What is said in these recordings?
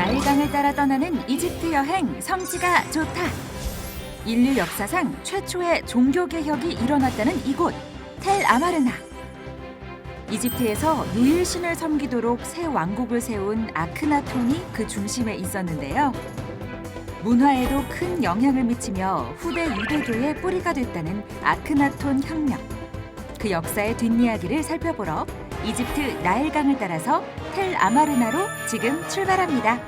나일강을 따라 떠나는 이집트 여행 성지가 좋다. 인류 역사상 최초의 종교 개혁이 일어났다는 이곳 텔 아마르나. 이집트에서 누일 신을 섬기도록 새 왕국을 세운 아크나톤이 그 중심에 있었는데요. 문화에도 큰 영향을 미치며 후대 유대교의 뿌리가 됐다는 아크나톤 혁명. 그 역사의 뒷이야기를 살펴보러 이집트 나일강을 따라서 텔 아마르나로 지금 출발합니다.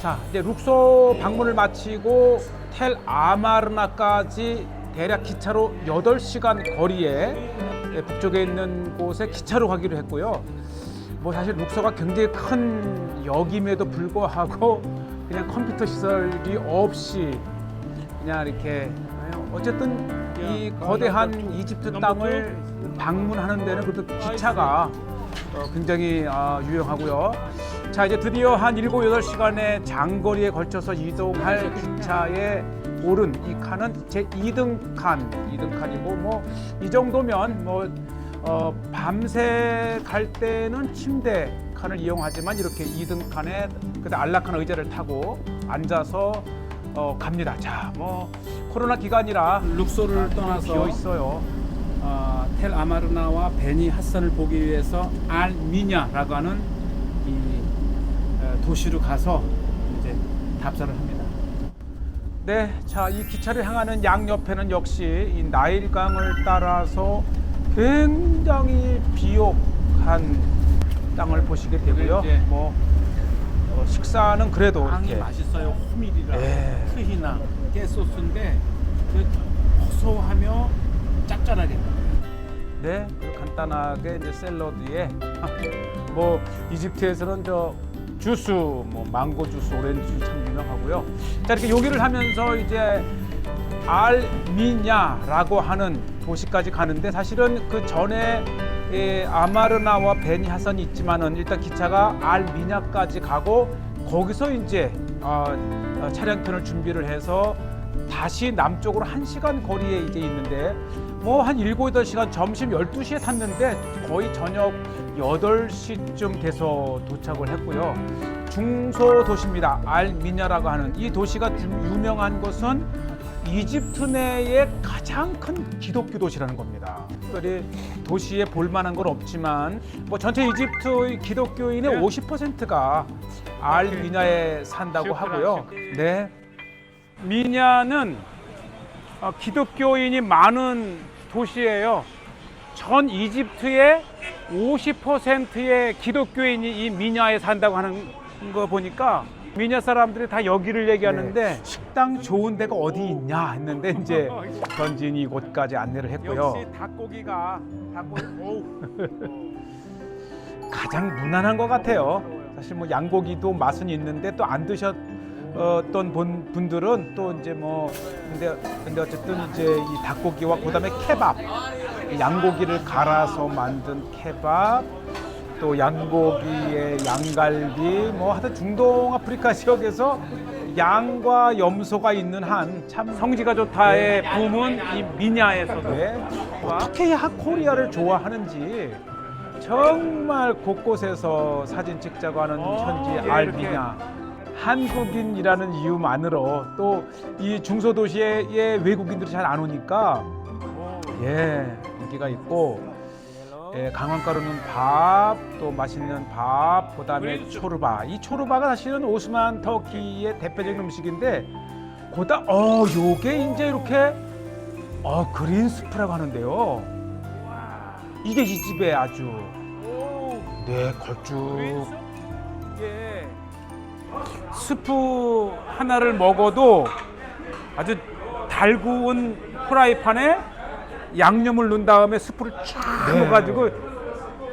자, 이제 룩소 방문을 마치고 텔 아마르나까지 대략 기차로 8시간 거리에 예, 북쪽에 있는 곳에 기차로 가기로 했고요. 뭐 사실 룩소가 굉장히 큰 역임에도 불구하고 그냥 컴퓨터 시설이 없이 그냥 이렇게 어쨌든 이 거대한 이집트 땅을 방문하는 데는 그래도 기차가 어, 굉장히 아, 유용하고요. 자 이제 드디어 한 일곱 여덟 시간의 장거리에 걸쳐서 이동할 기차에 오른 이 칸은 제 2등 칸, 2등 칸이고 뭐 이 정도면 뭐 어, 밤새 갈 때는 침대 칸을 이용하지만 이렇게 2등 칸에 그때 안락한 의자를 타고 앉아서 어, 갑니다. 자, 뭐 코로나 기간이라 룩소를 떠나서 비어 있어요. 어, 텔 아마르나와 베니 하산을 보기 위해서 알 미냐라고 하는 이 어, 도시로 가서 이제 답사를 합니다. 네, 자, 이 기차를 향하는 양옆에는 역시 이 나일강을 따라서 굉장히 비옥한 땅을 보시게 되고요. 네, 네. 뭐 어, 식사는 그래도 이렇게 맛있어요. 호밀이라 예. 트히나 깨소스인데 그 고소하며 짭짤하게. 네, 그 간단하게 이제 샐러드에 뭐 이집트에서는 저 주스, 뭐 망고 주스, 오렌지 주스 참 유명하고요. 자 이렇게 요기를 하면서 이제 알미냐라고 하는 도시까지 가는데 사실은 그 전에 예, 아마르나와 베니 하산이 있지만은 일단 기차가 알미냐까지 가고 거기서 이제 어, 어, 차량편을 준비를 해서 다시 남쪽으로 한시간 거리에 이제 있는데 뭐 한 일곱 여덟 시간 점심 12시에 탔는데 거의 저녁 8시쯤 돼서 도착을 했고요. 중소 도시입니다. 알미냐라고 하는 이 도시가 좀 유명한 것은 이집트 내의 가장 큰 기독교 도시라는 겁니다. 특별히 도시에 볼만한 건 없지만 뭐 전체 이집트의 기독교인의 50%가 알미냐에 산다고 하고요. 네. 미냐는 어, 기독교인이 많은 도시예요. 전 이집트의 50%의 기독교인이 이 미냐에 산다고 하는 거 보니까 미냐 사람들이 다 여기를 얘기하는데 식당 좋은 데가 어디 있냐 했는데 이제 현지인이 이곳까지 안내를 했고요. 역시 닭고기가 닭고기 가장 무난한 것 같아요. 사실 뭐 양고기도 맛은 있는데 또 안 드셨 던 분- 분들은 또 이제 뭐 근데 근데 어쨌든 이제 이 닭고기와 그다음에 케밥. 양고기를 갈아서 만든 케밥 또 양고기에 양갈비 뭐 하여튼 중동 아프리카 지역에서 양과 염소가 있는 한 참 성지가 좋다의 붐은 이 미냐에서도. 어떻게 하 코리아를 좋아하는지 정말 곳곳에서 사진 찍자고 하는 현지 알비냐 한국인이라는 이유만으로 또 이 중소도시에 외국인들이 잘 안 오니까 예 인기가 있고 예, 강원가루는 밥, 또 맛있는 밥, 그다음에 초르바. 이 초르바가 사실은 오스만 터키의 대표적인 음식인데, 고다 어 요게 이제 이렇게 어 그린 스프라고 하는데요. 이게 이 집에 아주 네 걸쭉 스프 하나를 먹어도 아주 달구운 프라이팬에 양념을 넣은 다음에 스프를 쫙 넣어가지고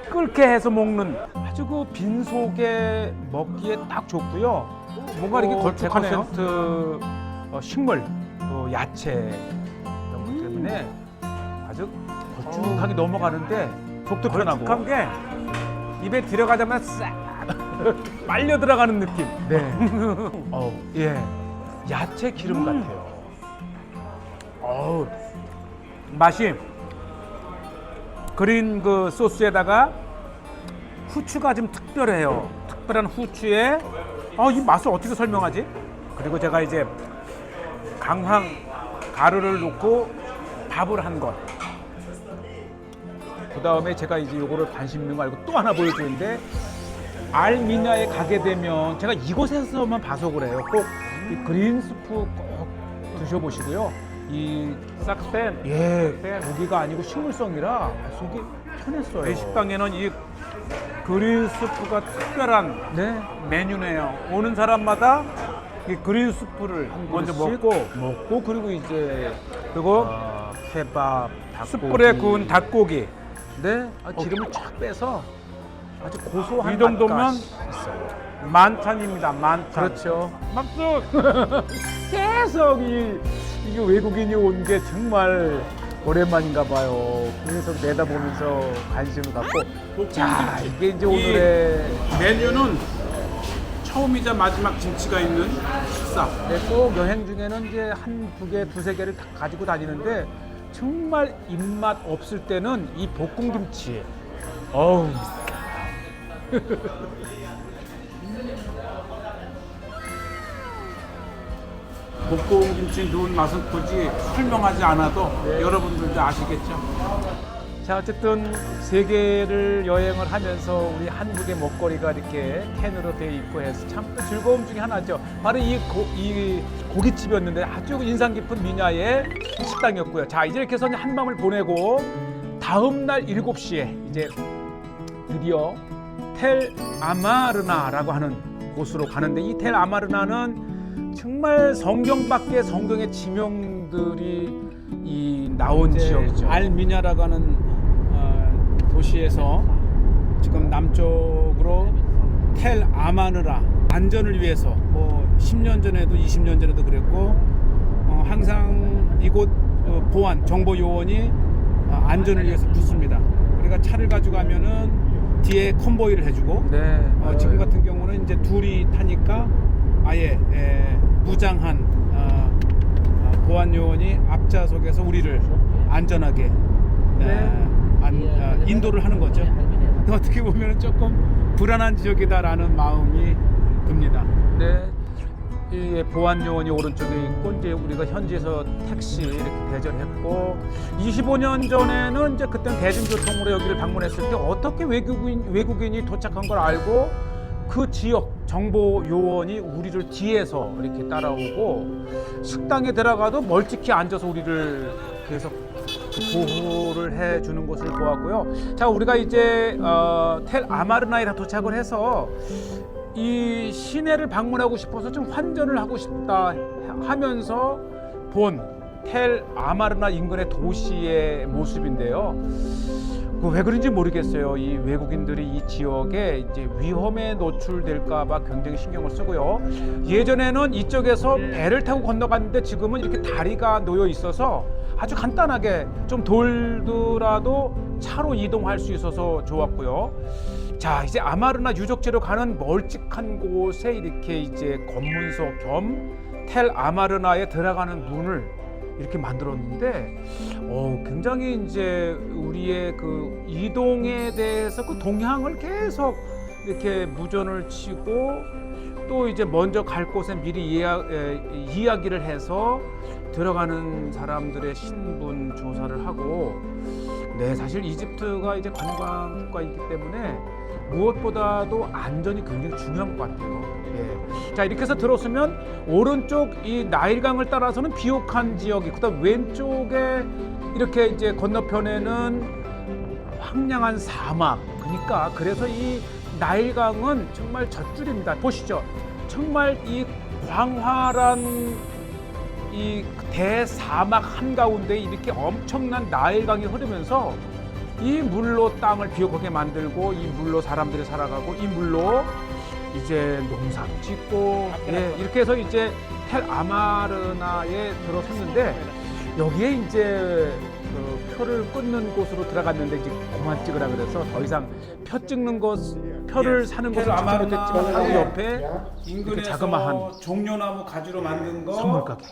끓게 해서 먹는 아주 그 빈속에 먹기에 딱 좋고요. 뭔가 이렇게 걸쭉하네요. 100% 어, 식물, 또 야채 이런 것 때문에 아주 걸쭉하게 넘어가는데 속도 편하고. 걸쭉한 게 입에 들어가자마자 싹 빨려 들어가는 느낌. 네. 어, 예. 야채 기름 같아요. 어우. 맛이 그린 그 소스에다가 후추가 좀 특별해요. 특별한 후추에 어, 이 맛을 어떻게 설명하지? 그리고 제가 이제 강황 가루를 넣고 밥을 한 것. 그 다음에 제가 이제 요거를 관심 있는 거 알고 또 하나 보여주는데 알미냐에 가게 되면 제가 이곳에서만 봐서 그래요. 꼭 이 그린 스프 꼭 드셔보시고요. 이 싹스펜 예 고기가 아니고 식물성이라 속이 편했어요. 이 식당에는 이 그린 스프가 특별한 네. 메뉴네요. 오는 사람마다 이 그린 스프를 먼저 먹고 먹고 그리고 이제 그리고 아, 케밥, 닭고기. 숯불에 구운 닭고기 네. 아, 기름을 쫙 빼서 아주 고소한 이 정도면 있어요. 만찬입니다. 만찬. 그렇죠. 박수. 계속 이 이게 외국인이 온 게 정말 오랜만인가 봐요. 계속 내다보면서 관심을 갖고 자 이게 이제 오늘의 메뉴는 처음이자 마지막 김치가 있는 식사. 네, 꼭 여행 중에는 이제 한 두 개, 두세 개를 다 가지고 다니는데 정말 입맛 없을 때는 이 볶음 김치. 어우. 볶음 김치 넣은 맛은 굳이 설명하지 않아도 여러분들도 아시겠죠. 자, 어쨌든 세계를 여행을 하면서 우리 한국의 먹거리가 이렇게 캔으로 돼 있고 해서 참 또 즐거움 중에 하나죠. 바로 이, 고, 이 고깃집이었는데 아주 인상 깊은 미녀의 식당이었고요. 자, 이제 이렇게 해서 한밤을 보내고 다음 날 7시에 이제 드디어 텔 아마르나라고 하는 곳으로 가는데 이 텔 아마르나는 정말 성경 밖의 성경의 지명들이 이 나온 지역이죠. 알미냐라고 하는 어, 도시에서 지금 남쪽으로 텔 아마느라 안전을 위해서 뭐 10년 전에도 20년 전에도 그랬고 어, 항상 이곳 어, 보안 정보 요원이 어, 안전을 위해서 붙습니다. 우리가 차를 가져가면은 뒤에 컨보이를 해주고 네. 어, 지금 같은 경우는 이제 둘이 타니까 아예 에, 무장한 어, 어, 보안 요원이 앞좌석에서 우리를 안전하게 에, 안, 어, 인도를 하는 거죠. 어떻게 보면 조금 불안한 지역이다라는 마음이 듭니다. 네. 이 보안 요원이 오른쪽에 있고 이제 우리가 현지에서 택시 이렇게 대절했고 25년 전에는 이제 그때 대중교통으로 여기를 방문했을 때 어떻게 외국인 외국인이 도착한 걸 알고 그 지역 정보 요원이 우리를 뒤에서 이렇게 따라오고 식당에 들어가도 멀찍이 앉아서 우리를 계속 보호를 해 주는 것을 보았고요. 자, 우리가 이제 어, 텔 아마르나에 다 도착을 해서 이 시내를 방문하고 싶어서 좀 환전을 하고 싶다 하면서 본 텔 아마르나 인근의 도시의 모습인데요. 그왜 그런지 모르겠어요. 이 외국인들이 이 지역에 이제 위험에 노출될까봐 굉장히 신경을 쓰고요. 예전에는 이쪽에서 배를 타고 건너갔는데 지금은 이렇게 다리가 놓여 있어서 아주 간단하게 좀 돌더라도 차로 이동할 수 있어서 좋았고요. 자 이제 아마르나 유적지로 가는 멀찍한 곳에 이렇게 이제 검문소 겸 텔 아마르나에 들어가는 문을 이렇게 만들었는데 어, 굉장히 이제 우리의 그 이동에 대해서 그 동향을 계속 이렇게 무전을 치고 또 이제 먼저 갈 곳에 미리 이야, 에, 이야기를 해서 들어가는 사람들의 신분 조사를 하고 네 사실 이집트가 이제 관광 국가이기 때문에 무엇보다도 안전이 굉장히 중요한 것 같아요. 예. 자 이렇게 해서 들어서면 오른쪽 이 나일강을 따라서는 비옥한 지역이 그다음 왼쪽에 이렇게 이제 건너편에는 황량한 사막. 그러니까 그래서 이 나일강은 정말 젖줄입니다. 보시죠. 정말 이 광활한 이 대사막 한가운데 이렇게 엄청난 나일강이 흐르면서 이 물로 땅을 비옥하게 만들고 이 물로 사람들이 살아가고 이 물로 이제 농사 짓고 예, 이렇게 해서 이제 텔 아마르나에 들어섰는데 여기에 이제 그 표를 끊는 곳으로 들어갔는데 이제 그만 찍으라 그래서 더 이상 표 찍는 곳 표를 사는 곳을 찍지 못했지만 바로 옆에 이렇게 자그마한 종려나무 가지로 만든 거 선물 가게.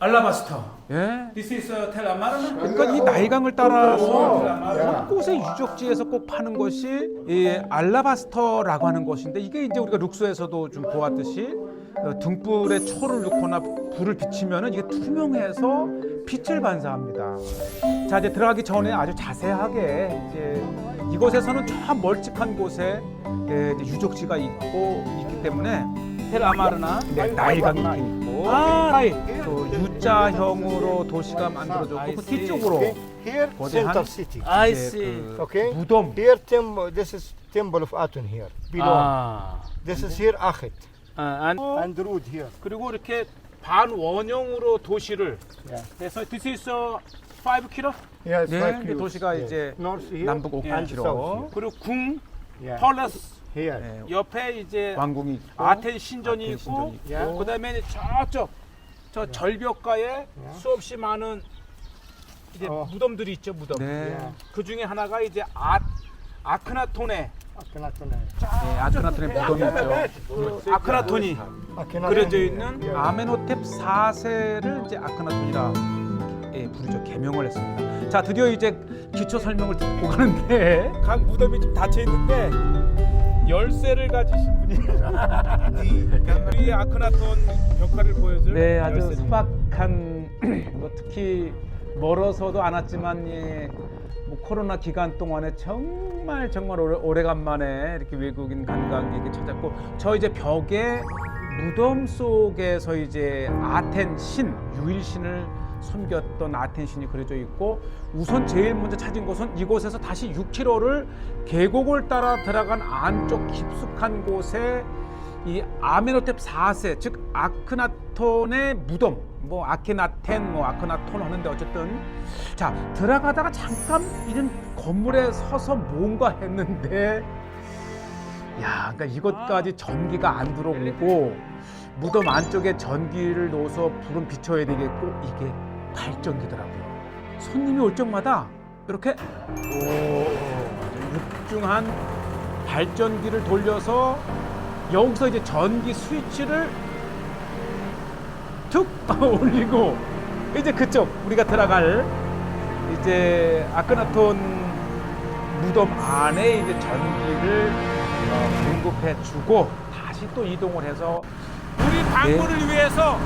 알라바스터. 예. This is uh, 텔 아마르나? 그러니까 이 나이강을 따라서 야. 곳곳의 유적지에서 꼭 파는 것이 이 알라바스터라고 하는 것인데 이게 이제 우리가 룩소에서도 좀 보았듯이 어, 등불에 초를 넣거나 불을 비치면은 이게 투명해서 빛을 반사합니다. 자 이제 들어가기 전에 아주 자세하게 이제 이곳에서는 저 멀찍한 곳에 예, 이제 유적지가 있고 있기 때문에 텔 아마르나? 네, 나이강이 이렇게 있고 아. 또 U자형으로 도시가 만들어졌고 그 뒤쪽으로. Here, 거대한- center city. I 이제 see. 그 Okay. 무덤 Here, temple. This is temple of Aton here. Below. 아. This is here Achet 아, 안- and Rud here. 그리고 이렇게 반원형으로 도시를 Yeah. 해서 this is uh, 5 km Yes, 네, five 그 kilos. 도시가 Yes. 이제 north here 남북 and 5km south 그리고 궁 here. Yeah. 펄러스 Here. 네, 옆에 이제 왕궁이 있고 아텐 신전이 아텐 있고 신전이 있고. 야. 그다음에 저쪽 저 절벽가에 수없이 많은 이제 어. 무덤들이 있죠 무덤 네, Yeah. 그 중에 하나가 이제 아 아크나톤에 Akhenaton. 네, 아크나톤의 무덤이 있죠. 아크나톤이 Akhenaton. 그려져 있는. 아메노텝 4세를 이제 아크나톤이라 예, 부르죠. 개명을 했습니다. 자, 드디어 이제 기초 설명을 듣고 가는데 각 무덤이 좀 닫혀 있는데 열쇠를 가지신 분이 우리 아크나톤 벽화를 보여줄 네, 아주 열쇠입니다. 소박한 뭐 특히 멀어서도 안 왔지만 예, 뭐 코로나 기간 동안에 정말 정말 오래, 오래간만에 이렇게 외국인 관광객이 찾았고 저 이제 벽에 무덤 속에서 이제 아텐 신 유일 신을 섬겼던 아텐 신이 그려져 있고 우선 제일 먼저 찾은 곳은 이곳에서 다시 6km를 계곡을 따라 들어간 안쪽 깊숙한 곳에 이 아메노텝 4세 즉 아크나톤의 무덤 뭐 아케나텐 뭐 아크나톤 하는데 어쨌든 자 들어가다가 잠깐 이런 건물에 서서 뭔가 했는데 야 그러니까 이것까지 전기가 안 들어오고 무덤 안쪽에 전기를 넣어서 불은 비춰야 되겠고 이게 발전기더라고요. 손님이 올 적마다 이렇게 오 육중한 발전기를 돌려서 여기서 이제 전기 스위치를 툭 올리고 이제 그쪽 우리가 들어갈 이제 아크나톤 무덤 안에 이제 전기를 어, 공급해 주고 다시 또 이동을 해서 우리 방문을 위해서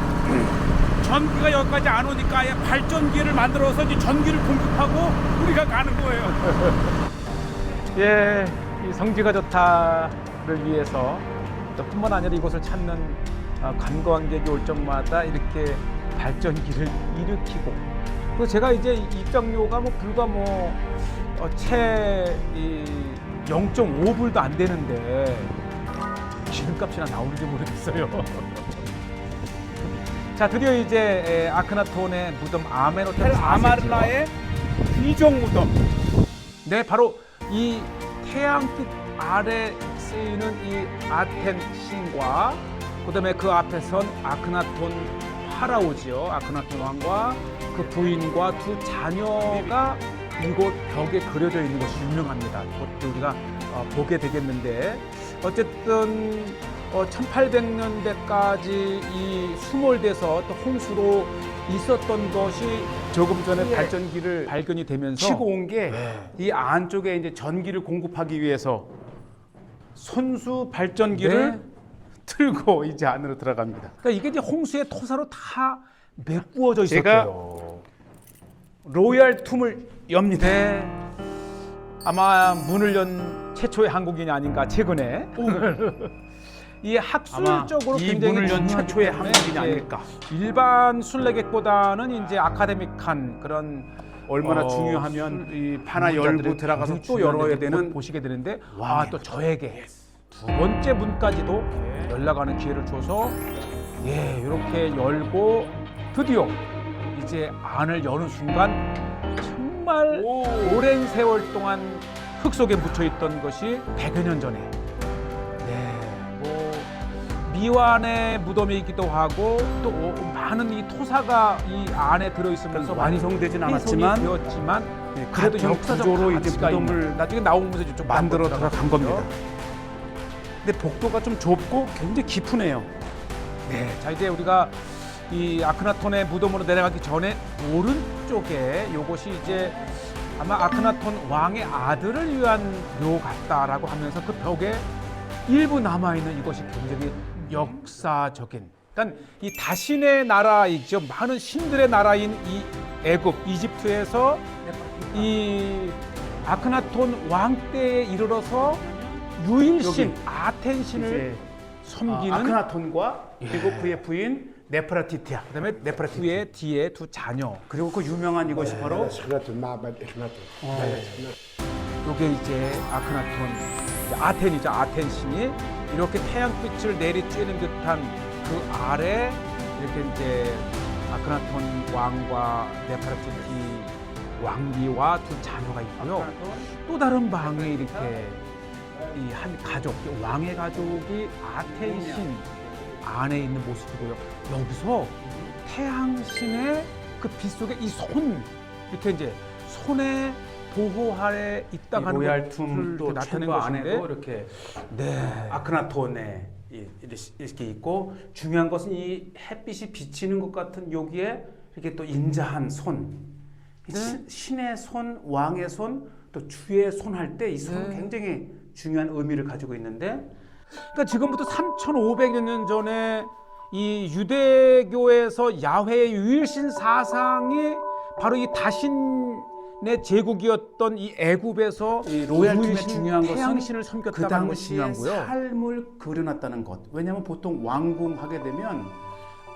전기가 여기까지 안 오니까 아예 발전기를 만들어서 이제 전기를 공급하고 우리가 가는 거예요. 예, 이 성지가 좋다를 위해서 또 뿐만 아니라 이곳을 찾는 어, 관광객이 올 적마다 이렇게 발전기를 일으키고 그 제가 이제 입장료가 뭐 불과 뭐채이 0.5불도 안 되는데 기름값이나 나오는지 모르겠어요. 자 드디어 이제 에, 아크나톤의 무덤 아메노텔 텔 아마르나의 귀족 무덤. 네, 바로 이 태양빛 아래 쓰이는 이 아텐 신과 그다음에 그 앞에 선 아크나톤 파라오지요. 아크나톤 왕과 그 부인과 두 자녀가 이곳 벽에 그려져 있는 것이 유명합니다. 이것도 우리가 어, 보게 되겠는데 어쨌든 어, 1800년대까지 이 수몰돼서 또 홍수로 있었던 것이 조금 전에 발전기를 발견이 되면서 치고 온 게 이 안쪽에 이제 전기를 공급하기 위해서 손수 발전기를 네. 틀고 이제 안으로 들어갑니다. 그러니까 이게 이제 홍수의 토사로 다 메꾸어져 제가- 있었대요. 로얄 툼을 엽니다. 네. 아마 문을 연 최초의 한국인이 아닌가 최근에. 이 학술적으로 이 굉장히 문을 연 중요하기 최초의 때문에 한국인이 이제 아닐까. 일반 순례객보다는 이제 아카데믹한 그런 얼마나 어, 중요하면 술- 이 하나 열고 들어가서 굉장히 또 열어야 되는 곧 보시게 되는데 왕의 아또 저에게 두 번째 문까지도 연락하는 기회를 줘서 예 이렇게 열고 드디어 이제 안을 여는 순간 정말 오랜 세월 동안 흙 속에 묻혀 있던 것이 100여 년 전에 네, 뭐 미완의 무덤이기도 하고 또 오- 많은 이 토사가 이 안에 들어 있으면서 완성되진 않았지만 되었지만 네, 그래도 같은 역사적 구조로 이제 무덤을 나중에 나오면서 좀 만들어 들어간 겁니다. 근데 복도가 좀 좁고 굉장히 깊으네요. 네, 자 이제 우리가 이 아크나톤의 무덤으로 내려가기 전에 오른쪽에 요것이 이제 아마 아크나톤 왕의 아들을 위한 묘 같다라고 하면서 그 벽에 일부 남아 있는 이것이 굉장히 역사적인. 그러니까 이 다신의 나라이죠. 많은 신들의 나라인 이 애굽 이집트에서 이 아크나톤 왕 때에 이르러서 유일신. 아텐신을 이제 섬기는 아, 아크나톤과 그리고 그의 부인 네프라티티아. 그다음에 네프라티티의 뒤에 두 자녀. 그리고 그 유명한 이것이 바로 샤나톤 마반 이르나톤. 이게 이제 아크나톤, 아텐이죠. 아텐 신이 이렇게 태양빛을 내리쬐는 듯한 그 아래 이렇게 이제 아크나톤 왕과 네프라티티 왕비와 두 자녀가 있고요. 또 다른 방에 이렇게 이 한 가족, 왕의 가족이 아테신 안에 있는 모습이고요. 여기서 태양신의 그 빛 속에 이 손 이렇게 이제 손에 보호 아래 있다가 하는 로얄 것을 툼도 이렇게 나타낸 것인데 안에도 이렇게 네. 아크나톤에 이- 이렇게 있고 중요한 것은 이 햇빛이 비치는 것 같은 여기에 이렇게 또 인자한 손, 이 네. 신- 신의 손, 왕의 손, 또 주의 손 할 때 이 손은 네. 굉장히 중요한 의미를 가지고 있는데 그러니까 지금부터 3,500여 년 전에 이 유대교에서 야훼의 유일신 사상이 바로 이 다신의 제국이었던 이 애굽에서 이 로얄 툼의 유일신 중요한 것은 그 당시의. 삶을 그려놨다는 것. 왜냐하면 보통 왕궁하게 되면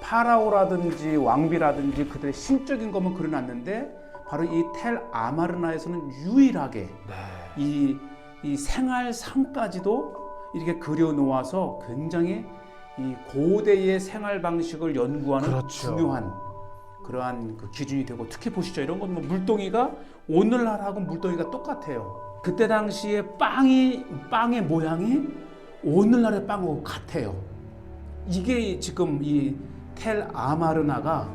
파라오라든지 왕비라든지 그들의 신적인 것만 그려놨는데 바로 이 텔 아마르나에서는 유일하게 네. 이, 이 생활 삶까지도 이렇게 그려놓아서 굉장히 이 고대의 생활 방식을 연구하는 그렇죠. 중요한 그러한 그 기준이 되고 특히 보시죠 이런 건 뭐 물동이가 오늘날하고 물동이가 똑같아요. 그때 당시에 빵이 빵의 모양이 오늘날의 빵하고 같아요. 이게 지금 이 텔 아마르나가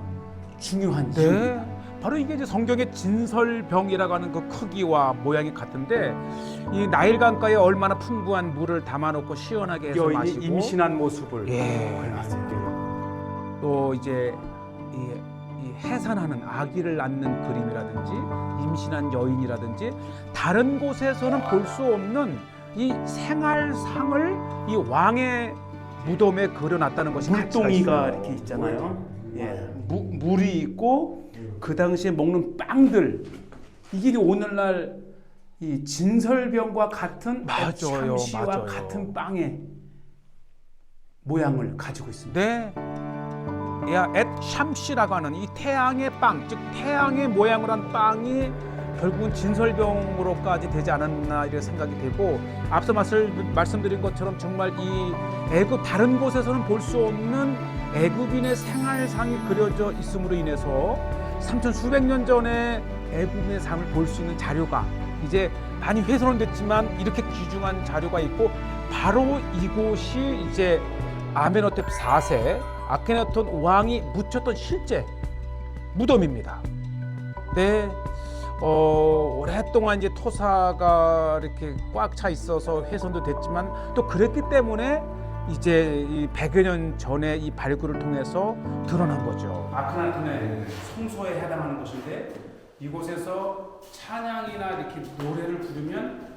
중요한 이유. 네. 바로 이게 이제 성경의 진설병이라고 하는 그 크기와 모양이 같은데 이 나일강가에 얼마나 풍부한 물을 담아놓고 시원하게 해서 여인이 마시고 임신한 모습을 예. 그려놨어요. 또 이제 이, 이 해산하는 아기를 낳는 그림이라든지 임신한 여인이라든지 다른 곳에서는 볼 수 없는 이 생활상을 이 왕의 무덤에 그려놨다는 것이 물동이가 있어요. 이렇게 있잖아요. 예, 무, 물이 있고 그 당시에 먹는 빵들 이게 오늘날 이 진설병과 같은 맞아요, 샴시와 맞아요. 같은 빵의 모양을 가지고 있습니다. 네. 야, 앳 샴시라고 하는 이 태양의 빵, 즉 태양의 모양을 한 빵이 결국은 진설병으로까지 되지 않았나 이런 생각이 되고 앞서 말씀, 말씀드린 것처럼 정말 이 애굽 다른 곳에서는 볼 수 없는 애굽인의 생활상이 그려져 있음으로 인해서 삼천 수백 년 전에 애굽의 삶을 볼 수 있는 자료가 이제 많이 훼손됐지만 이렇게 귀중한 자료가 있고 바로 이곳이 이제 아메노텝 4세 아케나톤 왕이 묻혔던 실제 무덤입니다. 네, 어, 오랫동안 이제 토사가 이렇게 꽉 차 있어서 훼손도 됐지만 또 그랬기 때문에 이제 이 100여 년 전에 이 발굴을 통해서 드러난 거죠. 아크나톤의 성소에 해당하는 곳인데 이곳에서 찬양이나 이렇게 노래를 부르면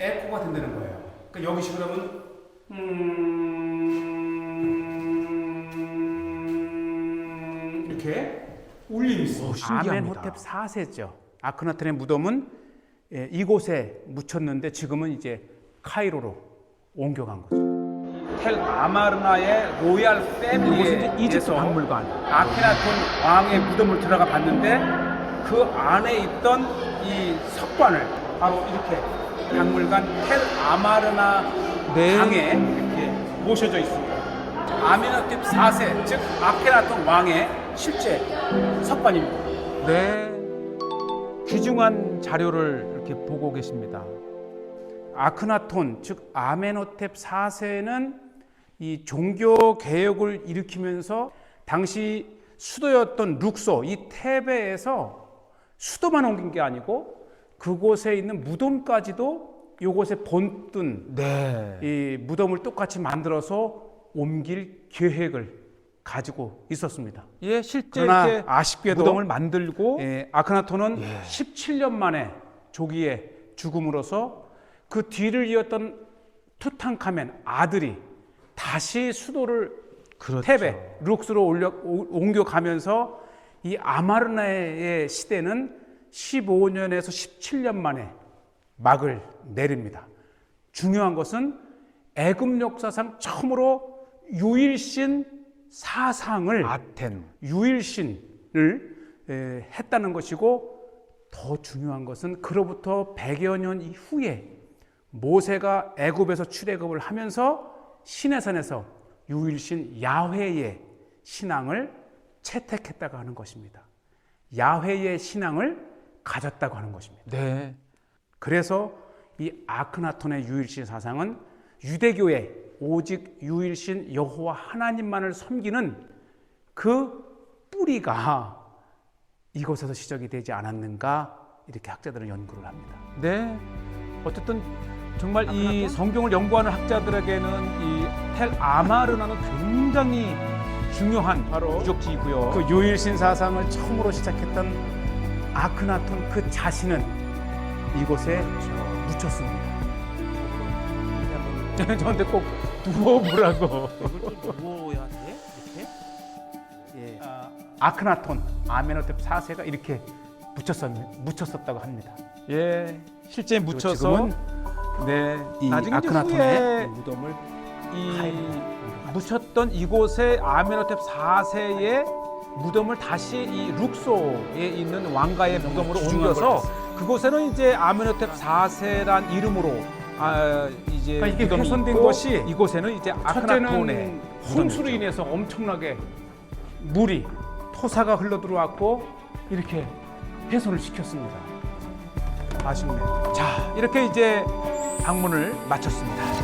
에코가 된다는 거예요. 그러니까 여기시 그러면 음 이렇게 울림이 있어. 아멘호텝 4세죠. 아크나톤의 무덤은 예, 이곳에 묻혔는데 지금은 이제 카이로로 옮겨간 거죠. 텔 아마르나의 로얄 패밀리의 이곳은 이집트 박물관. 아케나톤 왕의 무덤을 들어가 봤는데 그 안에 있던 이 석관을 바로 이렇게 박물관 텔 아마르나 네. 방에 이렇게 모셔져 있습니다. 아미나팁 4세 즉 아케나톤 왕의 실제 석관입니다. 네. 귀중한 자료를 이렇게 보고 계십니다. 아크나톤 즉 아메노텝 4세는 이 종교 개혁을 일으키면서 당시 수도였던 룩소 이 테베에서 수도만 옮긴 게 아니고 그곳에 있는 무덤까지도 요곳에 본뜬 네. 이 무덤을 똑같이 만들어서 옮길 계획을 가지고 있었습니다. 예, 실제 그러나 아쉽게도 무덤을 만들고 예, 아크나톤은 17년 만에 조기에 죽음으로써 그 뒤를 이었던 투탕카멘 아들이 다시 수도를 그렇죠. 테베 룩스로 올려, 오- 옮겨가면서 이 아마르나의 시대는 15년에서 17년 만에 막을 내립니다. 중요한 것은 애굽 역사상 처음으로 유일신 사상을 아텐. 유일신을 에, 했다는 것이고 더 중요한 것은 그로부터 100여 년 이후에 모세가 애굽에서 출애굽을 하면서 시내산에서 유일신 야훼의 신앙을 채택했다고 하는 것입니다. 야훼의 신앙을 가졌다고 하는 것입니다. 네. 그래서 이 아크나톤의 유일신 사상은 유대교의 오직 유일신 여호와 하나님만을 섬기는 그 뿌리가 이곳에서 시작이 되지 않았는가 이렇게 학자들은 연구를 합니다. 네. 어쨌든 정말 이 아크나톤? 성경을 연구하는 학자들에게는 이 텔 아마르나는 굉장히 중요한 바로 유적지이고요. 그 유일신 사상을 처음으로 시작했던 아크나톤 그 자신은 이곳에 묻혔습니다. 저한테 꼭 누워보라고. 누워야 돼? 이렇게? 예. 아크나톤 아메노텝 4세가 이렇게 묻혔었, 묻혔었다고 합니다. 예, 실제 묻혀서 지금은 네, 이 나중에 이제 아크나톤의 후에 무덤을 이 카이로로 묻혔던 이곳에 아메노텝 4세의 무덤을 다시 이 룩소에 있는 왕가의 무덤으로 귀중한 옮겨서 걸 그곳에는 이제 아메노텝 4세란 이름으로 아 이제 그러니까 이게 무덤이 훼손된 있고 것이 이곳에는 이제 아크나톤의 첫째는 홍수로 인해서 엄청나게 물이 토사가 흘러 들어왔고 이렇게 훼손을 시켰습니다. 아쉽네요. 자 이렇게 이제 방문을 마쳤습니다.